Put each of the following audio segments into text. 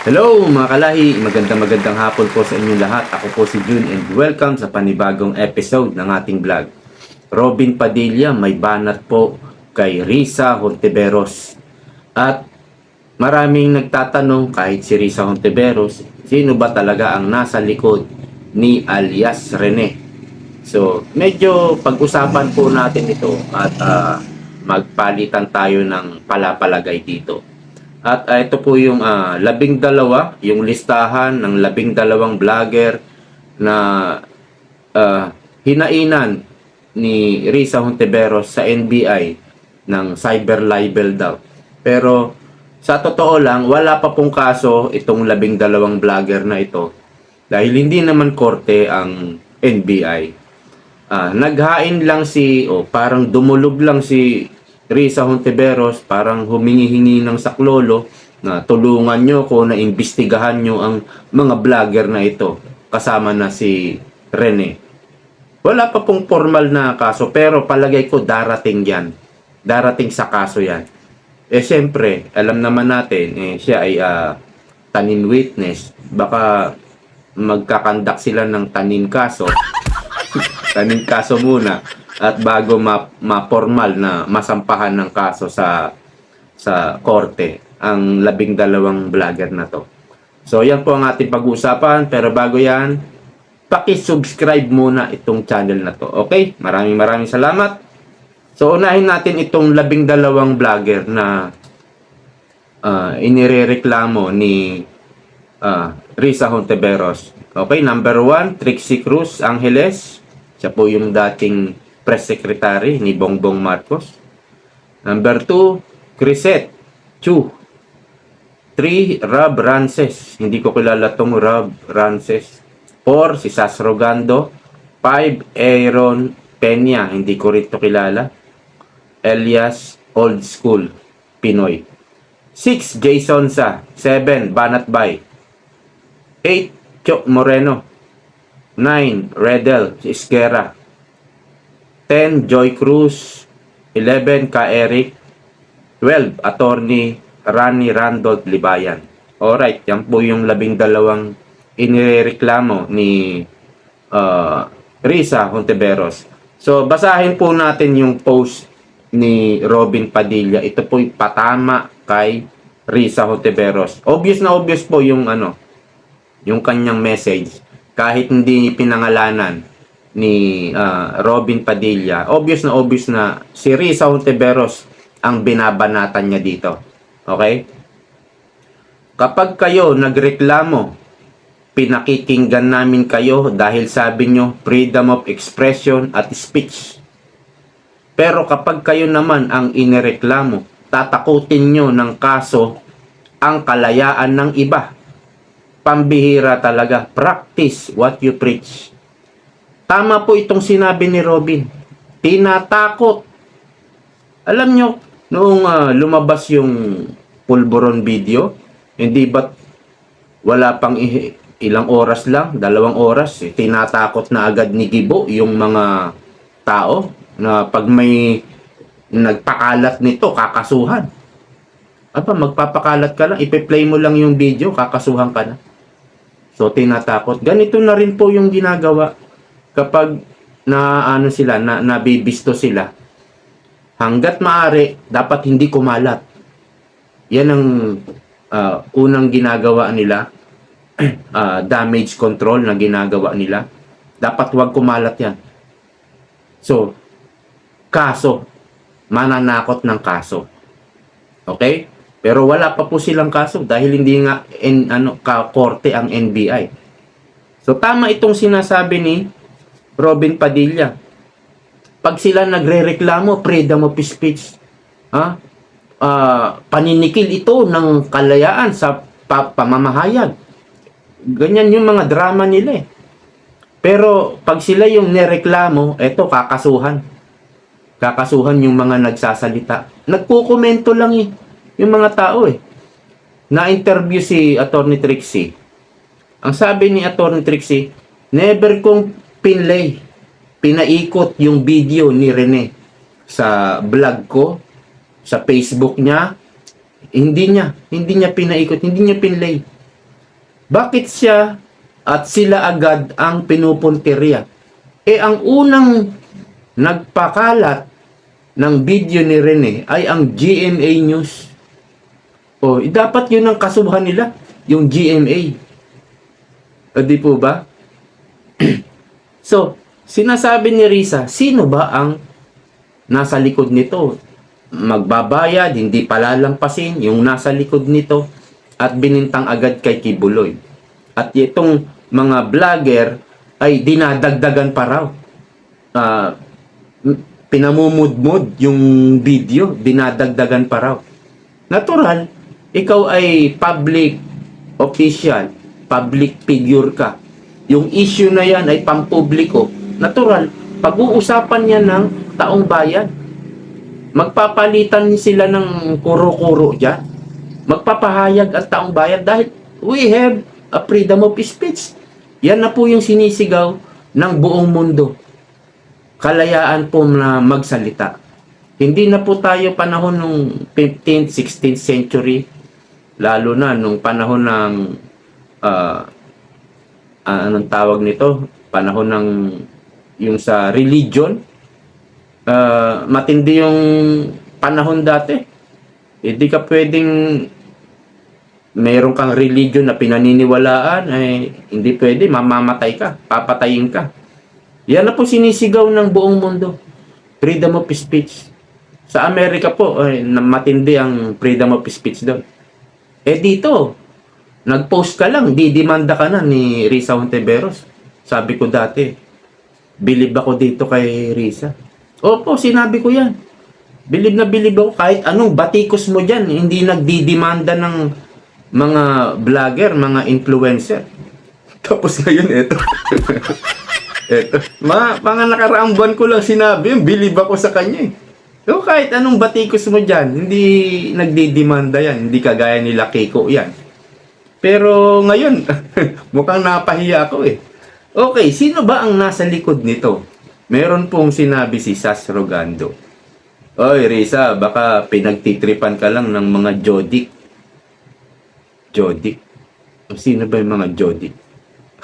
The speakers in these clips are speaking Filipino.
Hello mga kalahi, magandang magandang hapon po sa inyong lahat. Ako po si June and welcome sa panibagong episode ng ating vlog. Robin Padilla may banat po kay Risa Hontiveros. At maraming nagtatanong kahit si Risa Hontiveros, sino ba talaga ang nasa likod ni alias Rene? So, medyo pag-usapan po natin ito at ah, magpalitan tayo ng palapalagay dito. At ah, ito po yung ah, labing dalawa, yung listahan ng labing dalawang vlogger na ah, hinainan ni Risa Hontiveros sa NBI ng cyber libel daw. Pero sa totoo lang, wala pa pong kaso itong labing dalawang vlogger na ito dahil hindi naman korte ang NBI. Ah, naghain lang si, o parang dumulog lang si Risa Hontiveros, parang humingi-hingi ng saklolo na tulungan nyo ko na imbestigahan nyo ang mga vlogger na ito kasama na si Rene. Wala pa pong formal na kaso pero palagay ko darating yan. Darating sa kaso yan. Eh siyempre, alam naman natin, eh, siya ay ah, tanin witness. Baka magkakandak sila ng tanin kaso. tanin kaso muna at bago ma, ma-formal na masampahan ng kaso sa sa korte ang labing dalawang vlogger na to. So yan po ang ating pag-uusapan pero bago yan paki-subscribe muna itong channel na to. Okay? Maraming maraming salamat. So unahin natin itong labing dalawang vlogger na uh, inirereklamo ni ah, Risa Hontiveros. Okay, number one, Trixie Cruz Angeles. Siya po yung dating press secretary ni Bongbong Marcos. Number two, Crisette Chu. Three, Rob Rances. Hindi ko kilala tong Rob Rances. Four, si Sas Rogando. Five, Aaron Peña. Hindi ko rin to kilala. Elias Old School Pinoy. 6. Jason Sa 7. Banat Bay 8. Chok Moreno 9. Redel Isquera 10. Joy Cruz 11. Ka Eric 12. Attorney Rani Randolph Libayan Alright, yan po yung labing dalawang inireklamo ni uh, Risa Hontiveros. So, basahin po natin yung post ni Robin Padilla. Ito po yung patama kay Risa Hontiveros. Obvious na obvious po yung ano, yung kanyang message. Kahit hindi pinangalanan ni ah, Robin Padilla. Obvious na obvious na si Risa Hontiveros ang binabanatan niya dito. Okay? Kapag kayo nagreklamo, pinakikinggan namin kayo dahil sabi nyo freedom of expression at speech. Pero kapag kayo naman ang inireklamo, tatakutin nyo ng kaso ang kalayaan ng iba. Pambihira talaga. Practice what you preach. Tama po itong sinabi ni Robin. Tinatakot. Alam nyo, noong ah, lumabas yung pulburon video, hindi ba't wala pang ilang oras lang, dalawang oras, eh, tinatakot na agad ni Gibo yung mga tao na pag may nagpakalat nito, kakasuhan. Aba, magpapakalat ka lang, ipe-play mo lang yung video, kakasuhan ka na. So, tinatakot. Ganito na rin po yung ginagawa kapag na ano sila, na nabibisto sila. Hanggat maaari, dapat hindi kumalat. Yan ang ah, unang ginagawa nila. ah, damage control na ginagawa nila. Dapat huwag kumalat yan. So, kaso. Mananakot ng kaso. Okay? Pero wala pa po silang kaso dahil hindi nga in, ano, ka korte ang NBI. So tama itong sinasabi ni Robin Padilla. Pag sila nagrereklamo, freedom of speech, ha? Ah, paninikil ito ng kalayaan sa pa- pamamahayag. Ganyan yung mga drama nila eh. Pero pag sila yung nireklamo, eto kakasuhan. Kakasuhan yung mga nagsasalita. Nagkukomento lang eh. Yung mga tao eh. Na-interview si Attorney Trixie. Ang sabi ni Attorney Trixie, never kong pinlay, pinaikot yung video ni Rene sa vlog ko, sa Facebook niya. Hindi niya, hindi niya pinaikot, hindi niya pinlay. Bakit siya at sila agad ang pinupuntirya? Eh, ang unang nagpakalat ng video ni Rene ay ang GMA News. O, eh, dapat yun ang kasuhan nila, yung GMA. O, di po ba? So, sinasabi ni Risa, sino ba ang nasa likod nito? Magbabayad, hindi palalampasin, yung nasa likod nito, at binintang agad kay Kibuloy. At itong mga vlogger ay dinadagdagan pa raw. M- pinamumudmud yung video, dinadagdagan pa raw. Natural, ikaw ay public official, public figure ka. Yung issue na yan ay pampubliko. Natural, pag-uusapan yan ng taong bayan. Magpapalitan sila ng kuro-kuro dyan. Magpapahayag ang taong bayan dahil we have a freedom of speech. Yan na po yung sinisigaw ng buong mundo. Kalayaan po na magsalita. Hindi na po tayo panahon nung 15th, 16th century, lalo na nung panahon ng ah, ah, anong tawag nito? Panahon ng yung sa religion. Ah, matindi yung panahon dati. Hindi ka pwedeng meron kang religion na pinaniniwalaan, ay hindi pwede, mamamatay ka, papatayin ka. Yan na po sinisigaw ng buong mundo. Freedom of speech. Sa Amerika po, na- matindi ang freedom of speech doon. Eh dito, nag-post ka lang, didimanda ka na ni Risa Hontiveros. Sabi ko dati, believe ako dito kay Risa. Opo, sinabi ko yan. Bilib na bilib ako kahit anong batikos mo dyan, hindi nagdidimanda ng mga vlogger, mga influencer. Tapos ngayon, eto. eto. Mga, mga nakaraang buwan ko lang sinabi yun, bilib ako sa kanya eh. So, kahit anong batikos mo dyan, hindi nagdidimanda yan. Hindi kagaya nila Keiko yan. Pero ngayon, mukhang napahiya ako eh. Okay, sino ba ang nasa likod nito? Meron pong sinabi si Sas Rogando. Oy, Risa, baka pinagtitripan ka lang ng mga jodik. Jodik? Sino ba yung mga jodik?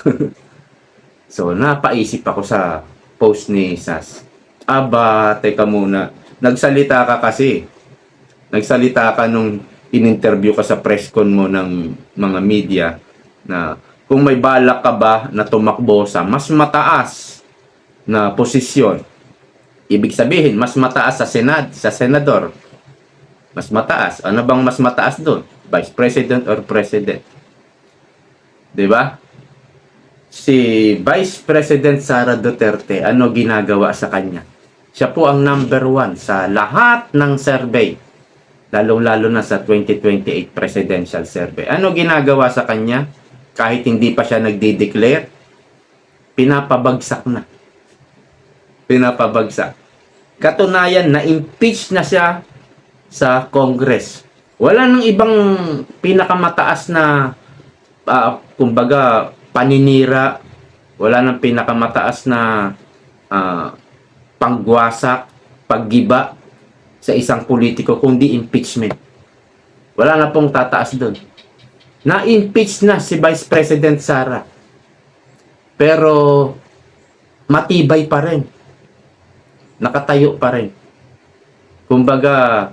so, napaisip ako sa post ni Sas. Aba, teka muna. Nagsalita ka kasi. Nagsalita ka nung in-interview ka sa press con mo ng mga media na kung may balak ka ba na tumakbo sa mas mataas na posisyon Ibig sabihin, mas mataas sa Senad, sa Senador. Mas mataas. Ano bang mas mataas doon? Vice President or President? 'Di ba? Si Vice President Sara Duterte, ano ginagawa sa kanya? Siya po ang number one sa lahat ng survey. Lalong-lalo na sa 2028 presidential survey. Ano ginagawa sa kanya? Kahit hindi pa siya nagdi-declare, pinapabagsak na pinapabagsak. Katunayan na impeach na siya sa Congress. Wala nang ibang pinakamataas na ah, kumbaga paninira, wala nang pinakamataas na ah, pangwasak, paggiba sa isang politiko kundi impeachment. Wala na pong tataas doon. Na-impeach na si Vice President Sara. Pero matibay pa rin nakatayo pa rin. Kumbaga,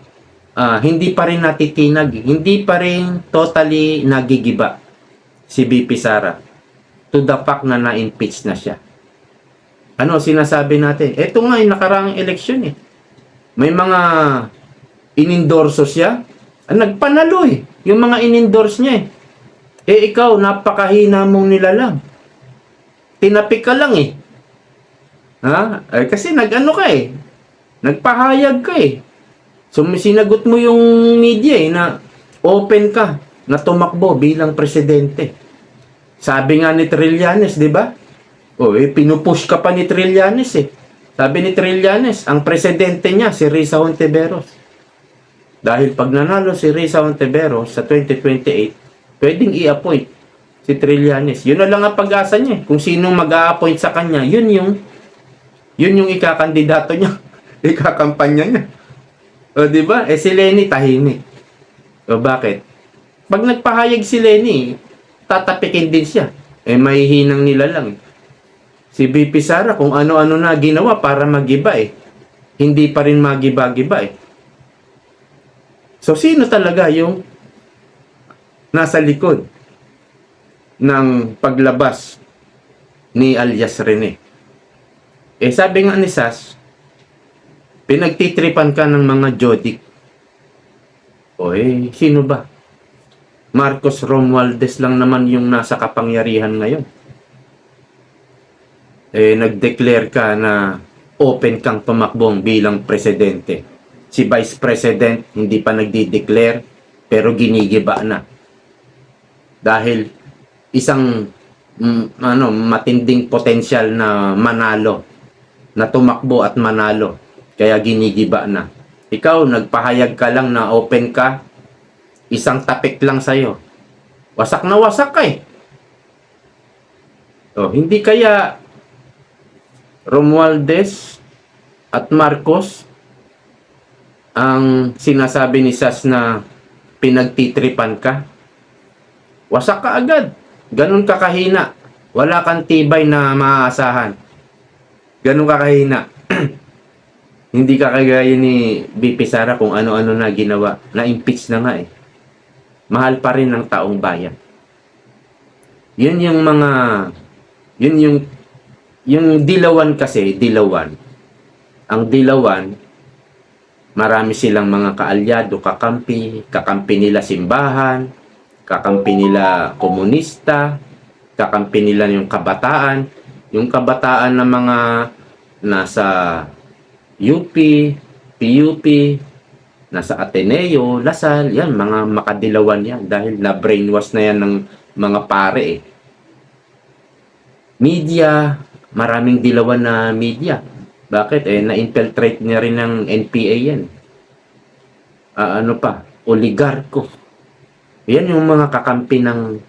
ah, hindi pa rin natitinag, hindi pa rin totally nagigiba si BP Sara to the fact na na-impeach na siya. Ano sinasabi natin? Ito nga yung nakaraang eleksyon eh. May mga inendorso siya. Ah, nagpanalo eh. Yung mga inendorse niya eh. Eh ikaw, napakahina mong nilalang. Tinapik ka lang eh. Ha? Eh, kasi nag-ano ka eh. Nagpahayag ka eh. So, sinagot mo yung media eh, na open ka na tumakbo bilang presidente. Sabi nga ni Trillanes, di ba? O, eh, pinupush ka pa ni Trillanes eh. Sabi ni Trillanes, ang presidente niya, si Risa Hontiveros. Dahil pag nanalo si Risa Hontiveros sa 2028, pwedeng i-appoint si Trillanes. Yun na lang ang pag-asa niya. eh. Kung sino mag-a-appoint sa kanya, yun yung yun yung ikakandidato niya. Ikakampanya niya. O, di ba? Eh, si Lenny tahimik. O, bakit? Pag nagpahayag si Lenny, tatapikin din siya. Eh, may hinang nila lang. Si BP Sara, kung ano-ano na ginawa para magiba eh. Hindi pa rin magiba-giba eh. So, sino talaga yung nasa likod ng paglabas ni alias Rene? Eh, sabi nga ni Sas, pinagtitripan ka ng mga jodik. O eh, sino ba? Marcos Romualdez lang naman yung nasa kapangyarihan ngayon. Eh, nag-declare ka na open kang tumakbong bilang presidente. Si Vice President hindi pa nagdi-declare pero ginigiba na. Dahil isang mm, ano matinding potensyal na manalo na tumakbo at manalo kaya ginigiba na. Ikaw nagpahayag ka lang na open ka isang tapik lang sa'yo. Wasak na wasak ka eh. Oh, hindi kaya Romualdez at Marcos ang sinasabi ni Sas na pinagtitripan ka? Wasak ka agad. Ganun ka kahina. Wala kang tibay na maaasahan. Ganun ka kahina. Hindi ka kagaya ni BP Sara kung ano-ano na ginawa. Na-impeach na nga eh mahal pa rin ng taong bayan. Yun yung mga yun yung yung dilawan kasi, dilawan. Ang dilawan marami silang mga kaalyado, kakampi, kakampi nila simbahan, kakampi nila komunista, kakampi nila yung kabataan, yung kabataan ng mga nasa UP, PUP, nasa Ateneo, Lasal, yan, mga makadilawan yan dahil na-brainwash na yan ng mga pare eh. Media, maraming dilawan na media. Bakit? Eh, na-infiltrate niya rin ng NPA yan. Ah, ano pa? Oligarko. Yan yung mga kakampi ng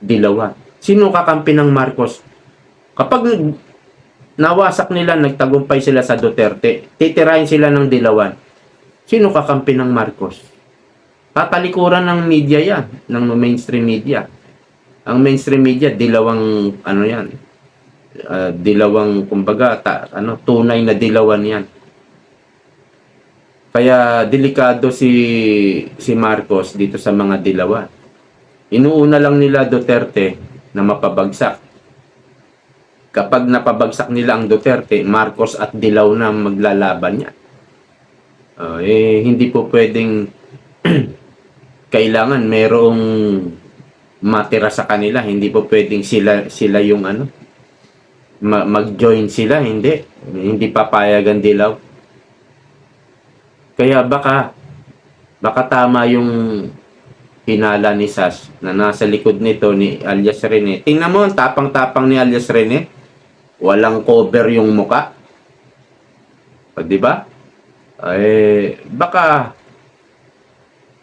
dilawan. Sino kakampi ng Marcos? Kapag nawasak nila, nagtagumpay sila sa Duterte, titirahin sila ng dilawan Sino kakampi ng Marcos? Tatalikuran ng media yan, ng mainstream media. Ang mainstream media, dilawang, ano yan, uh, dilawang, kumbaga, ta, ano, tunay na dilawan yan. Kaya delikado si si Marcos dito sa mga dilawan. Inuuna lang nila Duterte na mapabagsak. Kapag napabagsak nila ang Duterte, Marcos at Dilaw na maglalaban niya. Uh, eh, hindi po pwedeng kailangan merong matira sa kanila. Hindi po pwedeng sila, sila yung ano, ma- mag-join sila. Hindi. Hindi papayagan dilaw. Kaya baka, baka tama yung hinala ni Sas na nasa likod nito ni alias Rene. Tingnan mo, ang tapang-tapang ni alias Rene. Walang cover yung muka. O, di ba? eh, baka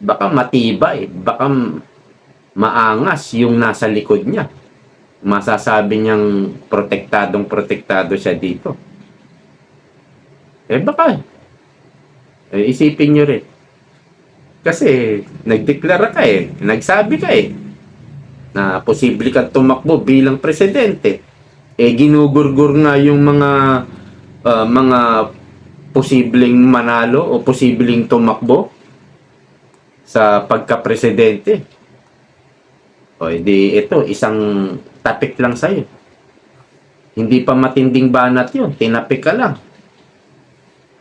baka matibay, baka maangas yung nasa likod niya. Masasabi niyang protektadong protektado siya dito. Eh baka, eh, isipin niyo rin. Kasi nagdeklara ka eh, nagsabi ka eh, na posible kang tumakbo bilang presidente. Eh ginugurgur nga yung mga uh, mga posibleng manalo o posibleng tumakbo sa pagka-presidente. O edi ito, isang tapik lang sa'yo. Hindi pa matinding banat yun. Tinapik ka lang.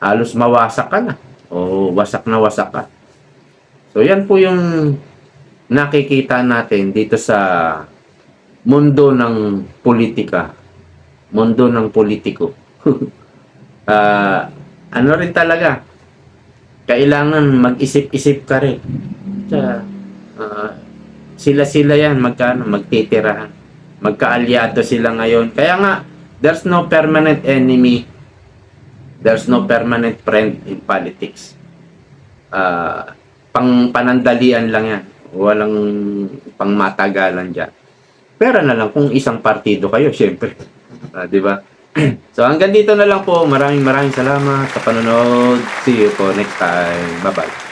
Halos mawasak ka na. O wasak na wasak ka. So yan po yung nakikita natin dito sa mundo ng politika. Mundo ng politiko. uh, ano rin talaga, kailangan mag-isip-isip ka rin. Uh, sila-sila yan, magkano, magtitirahan. Magkaalyado sila ngayon. Kaya nga, there's no permanent enemy. There's no permanent friend in politics. Uh, pang panandalian lang yan. Walang pang matagalan dyan. Pero na lang kung isang partido kayo, syempre. Uh, di ba? so hanggang dito na lang po. Maraming maraming salamat sa panonood. See you po next time. Bye-bye.